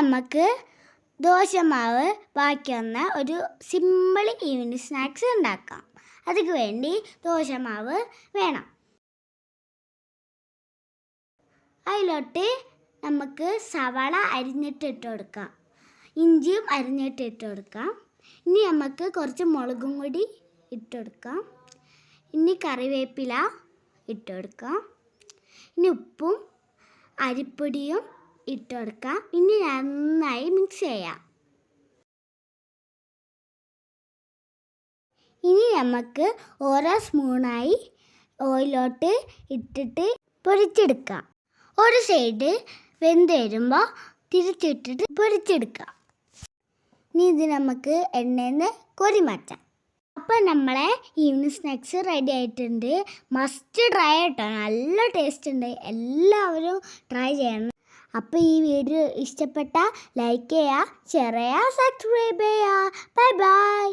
നമുക്ക് ദോശമാവ് ബാക്കി വന്ന ഒരു സിമ്പിൾ ഈവനിങ് സ്നാക്സ് ഉണ്ടാക്കാം. അതിന് വേണ്ടി ദോശമാവ് വേണം. അതിലോട്ട് നമുക്ക് സവാള അരിഞ്ഞിട്ടിട്ട് കൊടുക്കാം. ഇഞ്ചിയും അരിഞ്ഞിട്ടിട്ട് കൊടുക്കാം. ഇനി നമുക്ക് കുറച്ച് മുളകും കൂടി ഇട്ട് കൊടുക്കാം. ഇനി കറിവേപ്പില ഇട്ട് കൊടുക്കാം. ഇനി ഉപ്പും അരിപ്പൊടിയും ഇട്ട് കൊടുക്കാം ഇനി നന്നായി മിക്സ് ചെയ്യാം. ഇനി നമുക്ക് ഓരോ സ്പൂണായി ഓയിലോട്ട് ഇട്ടിട്ട് പൊരിച്ചെടുക്കാം. ഒരു സൈഡ് വെന്ത് വരുമ്പോൾ തിരിച്ചിട്ടിട്ട് പൊരിച്ചെടുക്കാം. ഇനി ഇത് നമുക്ക് എണ്ണയിൽ കോരി മാറ്റാം അപ്പോൾ നമ്മളെ ഈവനിങ് സ്നാക്സ് റെഡി ആയിട്ടുണ്ട്. മസ്റ്റ് ട്രൈ ആയിട്ടോ നല്ല ടേസ്റ്റ് ഉണ്ട്. എല്ലാവരും ട്രൈ ചെയ്യണം. അപ്പോൾ ഈ വീഡിയോ ഇഷ്ടപ്പെട്ടാൽ ലൈക്ക് ചെയ്യുക ഷെയർ സബ്സ്ക്രൈബ് ചെയ്യുക ബൈ ബൈ